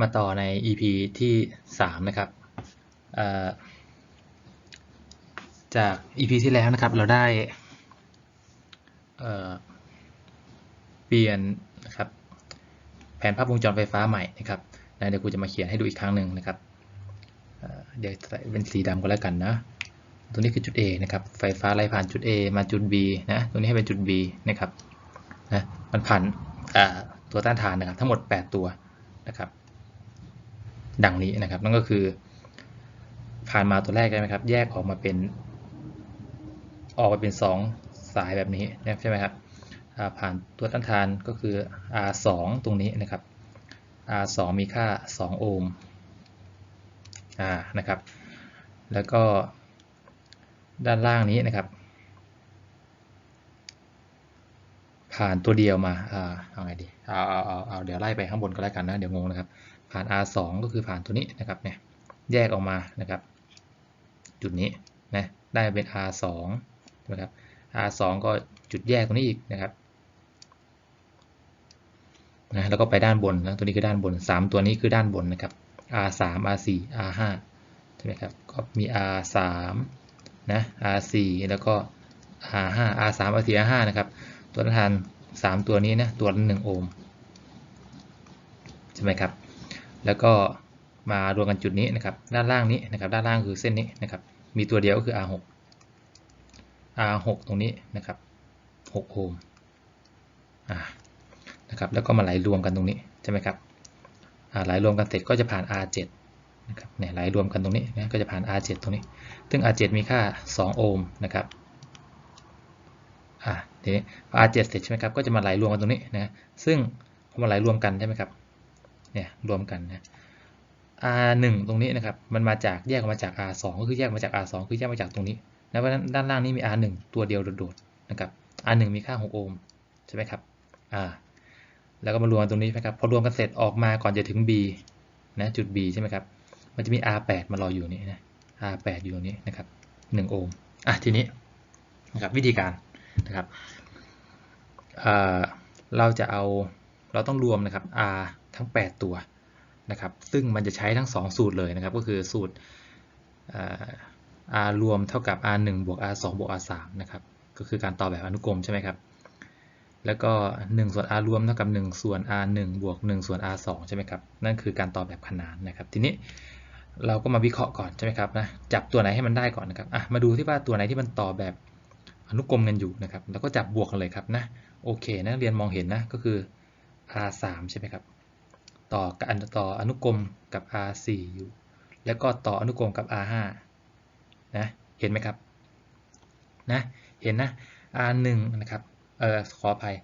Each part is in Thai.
มาต่อใน EP ที่ 3 นะครับ จาก EP ที่แล้วนะครับ เราได้เปลี่ยนนะครับแผนภาพวงจรไฟฟ้าใหม่นะครับเดี๋ยวกูจะมาเขียนให้ดูอีกครั้งหนึ่งนะครับเดี๋ยวใส่เป็นสีดำก็แล้วกันนะ ตัวนี้คือจุด A นะครับ ไฟฟ้าไล่ผ่านจุด A มาจุด B นะ ตัวนี้ให้เป็นจุด B นะครับ นะ มันผ่านตัวต้านทานนะครับ ทั้งหมด 8 ตัว นะครับ ดังนี้นะครับ นั่นก็คือ ผ่านมาตัวแรกใช่ไหมครับ แยกออกมาเป็น ออกมาเป็น 2 สายแบบนี้นะใช่ไหมครับผ่านตัวต้านทานก็คือ R2 ตรงนี้นะครับ R2 มีค่า 2 โอห์มนะครับ แล้วก็ด้านล่างนี้นะครับ ผ่านตัวเดียวมาอ่าเอาไงดีเอาเอาเอาเอาเดี๋ยวไล่ไปข้างบนก็แล้วกันนะ เดี๋ยวงงนะครับ ผ่าน R2 ก็คือผ่านตัวนี้นะครับเนี่ยแยกออกมานะครับ จุดนี้นะได้เป็น R2 นะครับ R2 ก็จุดแยกตรงนี้อีกนะครับนะแล้วก็ไปด้านบนนะตัวนี้คือด้านบน 3 ตัวนี้คือด้านบนนะครับ R3 R4 R5 ใช่ไหมครับก็มี R3 นะ R4 แล้วก็ R5 R3 R4 R5 นะครับ ตัวต้านทาน 3 ตัวนี้นะตัวละ1โอห์มใช่ไหมครับ แล้วก็มารวมกันจุดนี้นะครับ ด้านล่างนี้นะครับ ด้านล่างคือเส้นนี้นะครับ มีตัวเดียวก็คือ R6 R6 ตรงนี้นะครับ6โอห์มอ่านะครับ แล้วก็มาไหลรวมกันตรงนี้ใช่ไหมครับอ่าไหลรวมกันเสร็จก็จะผ่าน R7 นะครับเนี่ยไหลรวมกันตรงนี้นะก็จะผ่าน R7 ตรงนี้ ซึ่ง R7 มีค่า 2 โอห์มนะครับ อ่าทีนี้พอ R7 เสร็จใช่ไหมครับก็จะมาไหลรวมกันตรงนี้นะซึ่งพอมาไหลรวมกันใช่ไหมครับเนี่ยรวมกันนะ R1 ตรงนี้นะครับมันมาจากแยกออกมาจาก R2 ก็คือแยกมาจาก R2 คือแยกมาจากตรงนี้นะเพราะฉะนั้นด้านล่างนี้มี R1 ตัวเดียวโดดๆนะครับ R1 มีค่า6โอห์มใช่ไหมครับอ่าแล้วก็มารวมกันตรงนี้นะครับพอรวมกันเสร็จออกมาก่อนจะถึง B นะจุด B ใช่ไหมครับมันจะมี R8 มารออยู่นี่นะ R8 อยู่ตรงนี้นะครับ1โอห์มอะทีนี้นะครับวิธีการ นะครับเราจะเอาเราต้องรวมนะครับ R ทั้ง 8 ตัวนะครับ ซึ่งมันจะใช้ทั้ง 2 สูตรเลยนะครับ ก็คือสูตร R รวมเท่ากับ R1 บวก R2 บวก R3 นะครับ ก็คือการต่อแบบอนุกรมใช่ไหมครับ แล้วก็ 1 ส่วน R รวมเท่ากับ 1 ส่วน R1 บวก 1 ส่วน R2 ใช่ไหมครับ นั่นคือการต่อแบบขนานนะครับ ทีนี้เราก็มาวิเคราะห์ก่อนใช่ไหมครับนะ จับตัวไหนให้มันได้ก่อนนะครับ อะ มาดูที่ว่าตัวไหนที่มันต่อแบบ อนุกรมกันอยู่นะครับ แล้วก็จับบวกกันเลยครับนะโอเคนักเรียนมองเห็นนะก็คือ R3 ใช่ไหมครับต่อกันต่ออนุกรมกับ R4 อยู่ แล้วก็ต่ออนุกรมกับ R5 นะเห็นไหมครับนะเห็นนะ R1 นะครับเออขออภัย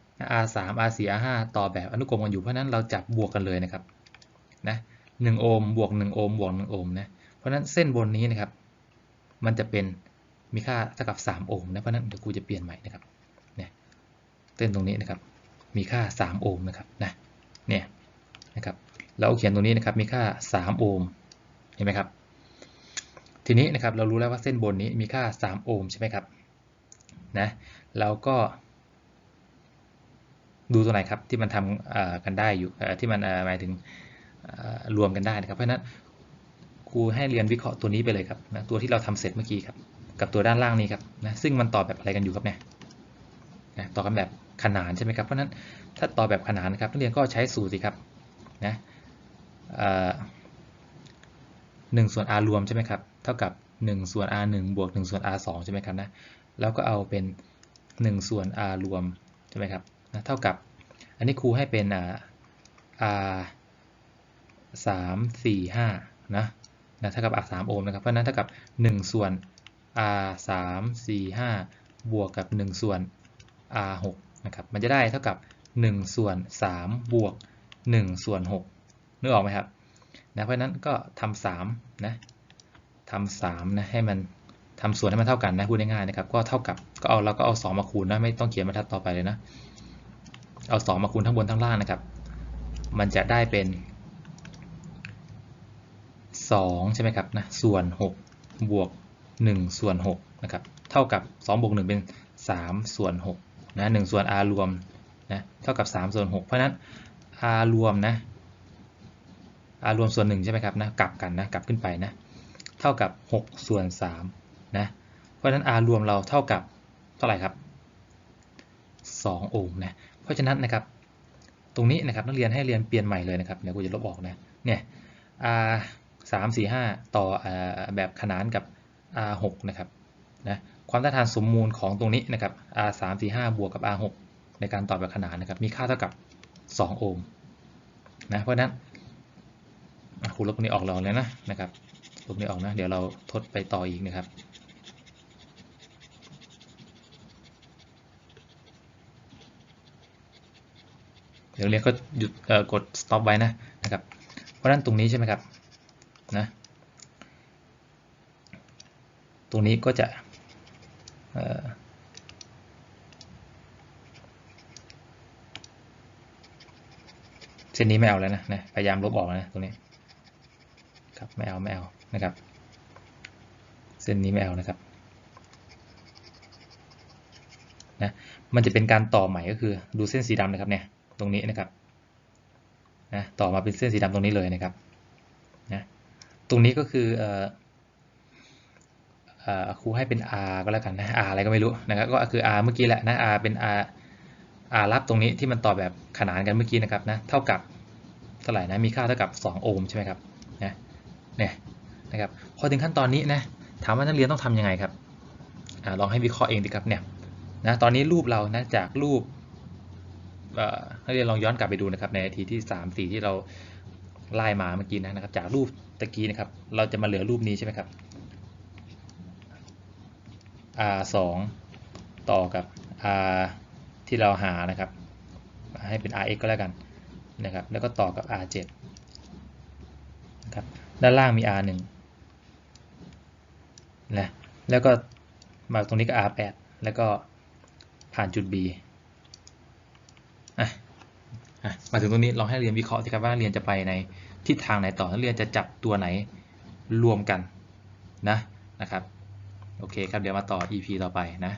R3 R4 R5 ต่อแบบอนุกรมกันอยู่เพราะนั้นเราจับบวกกันเลยนะครับนะ1โอห์มบวก 1 โอห์มบวก 1 โอห์มนะเพราะนั้นเส้นบนนี้นะครับ มันจะเป็น มีค่าเท่ากับ 3 โอห์มนะเพราะนั้นเดี๋ยวกูจะเปลี่ยนใหม่นะครับเนี่ยเส้นตรงนี้นะครับ มีค่า 3 โอห์มนะครับนะเนี่ยนะครับเราเขียนตรงนี้นะครับมีค่า 3 โอห์มเห็นไหมครับ ทีนี้นะครับเรารู้แล้วว่าเส้นบนนี้มีค่า 3 โอห์มใช่ไหมครับนะเราก็ดูตัวไหนครับที่มันทำกันได้อยู่ที่มันหมายถึงรวมกันได้นะครับเพราะฉะนั้นครูให้เรียนวิเคราะห์ตัวนี้ไปเลยครับนะตัวที่เราทำเสร็จเมื่อกี้ครับ กับตัวด้านล่างนี้ครับนะซึ่งมันต่อแบบอะไรกันอยู่ครับเนี่ยนะต่อกันแบบขนานใช่ไหมครับเพราะฉะนั้นถ้าต่อแบบขนานนะครับนักเรียนก็ใช้สูตรสิครับนะหนึ่งส่วน r รวมใช่ไหมครับเท่ากับ 1 ส่วน r 1บวก1ส่วน r 2ใช่ไหมครับนะแล้วก็เอาเป็น 1 ส่วน r รวมใช่ไหมครับนะเท่ากับอันนี้ครูให้เป็น r สามสี่ห้านะนะเท่ากับ r สามโอห์มนะครับเพราะนั้นเท่ากับหนึ่งส่วน r สามสี่ห้าบวกกับหนึ่งส่วน r หกนะครับ มันจะได้เท่ากับหนึ่งส่วนสามบวกหนึ่งส่วนหกนึกออกไหมครับนะเพราะนั้นก็ทำสามนะทำสามนะให้มันทำส่วนให้มันเท่ากันนะพูดง่ายๆนะครับ ก็เท่ากับก็เอาเราก็เอาสองมาคูณนะไม่ต้องเขียนบรรทัดต่อไปเลยนะ เอาสองมาคูณทั้งบนทั้งล่างนะครับ มันจะได้เป็น 2 ใช่ไหมครับนะส่วน 6 บวก 1ส่วน6นะครับเท่ากับ2บวก1เป็น 3 ส่วน6นะ1ส่วน r รวมนะเท่ากับ 3 ส่วน 6 เพราะนั้น r รวมนะ r รวมส่วนหนึ่งใช่ไหมครับนะกลับกันนะกลับขึ้นไปนะเท่ากับ 6 ส่วน3นะเพราะฉะนั้น r รวมเราเท่ากับเท่าไหร่ครับ 2 โอห์มนะเพราะฉะนั้นนะครับตรงนี้นะครับนักเรียนให้เรียนเปลี่ยนใหม่เลยนะครับเดี๋ยวกูจะลบออกนะเนี่ย r 3 4 5 ต่อแบบขนานกับ r 6 นะครับนะความต้านทานสมมูลของตรงนี้นะครับ r 3 4 5 บวกกับ r 6 ในการต่อแบบขนานนะครับ มีค่าเท่ากับ 2 โอห์มนะเพราะฉะนั้นครูลบตรงนี้ออกเราเลยนะนะครับลบนี้ออกนะเดี๋ยวเราทดไปต่ออีกนะครับเดี๋ยวเรียนก็หยุดกด stop ไว้นะนะครับ เพราะฉะนั้นตรงนี้ใช่ไหมครับนะ ตรงนี้ก็จะเส้นนี้ไม่เอาแล้วนะนะ พยายามลบออกนะตรงนี้ ครับไม่เอาไม่เอานะครับ เส้นนี้ไม่เอานะครับนะมันจะเป็นการต่อใหม่ก็คือดูเส้นสีดำนะครับเนี่ยตรงนี้นะครับนะต่อมาเป็นเส้นสีดำตรงนี้เลยนะครับนะตรงนี้ก็คืออ ครูให้เป็น r ก็แล้วกันนะ r อะไรก็ไม่รู้นะครับก็คือ r เมื่อกี้แหละนะ r เป็น r r รับตรงนี้ที่มันต่อแบบขนานกันเมื่อกี้นะครับนะเท่ากับเท่าไหร่นะมีค่าเท่ากับ 2 โอห์มใช่ไหมครับนะเนี่ยนะครับพอถึงขั้นตอนนี้นะถามว่านักเรียนต้องทำยังไงครับอลองให้วิเคราะห์เองดีครับเนี่ยนะตอนนี้รูปเรานะจากรูปนักเรียนลองย้อนกลับไปดูนะครับในนาทีที่ 3 4 ที่เราไล่มาเมื่อกี้นะครับจากรูปตะกี้นะครับเราจะมาเหลือรูปนี้ใช่ไหมครับ r 2ต่อกับ r ที่เราหานะครับ ให้เป็น rx ก็แล้วกันนะครับ แล้วก็ต่อกับ r 7นะครับ ด้านล่างมี r 1นะ แล้วก็มาตรงนี้ก็ r 8แล้วก็ผ่านจุด b อะมาถึงตรงนี้ลองให้เรียนวิเคราะห์สิครับว่าเรียนจะไปในทิศทางไหนต่อนักเรียนจะจับตัวไหนรวมกันนะนะครับ โอเคครับ เดี๋ยวมาต่อ EP ต่อไปนะ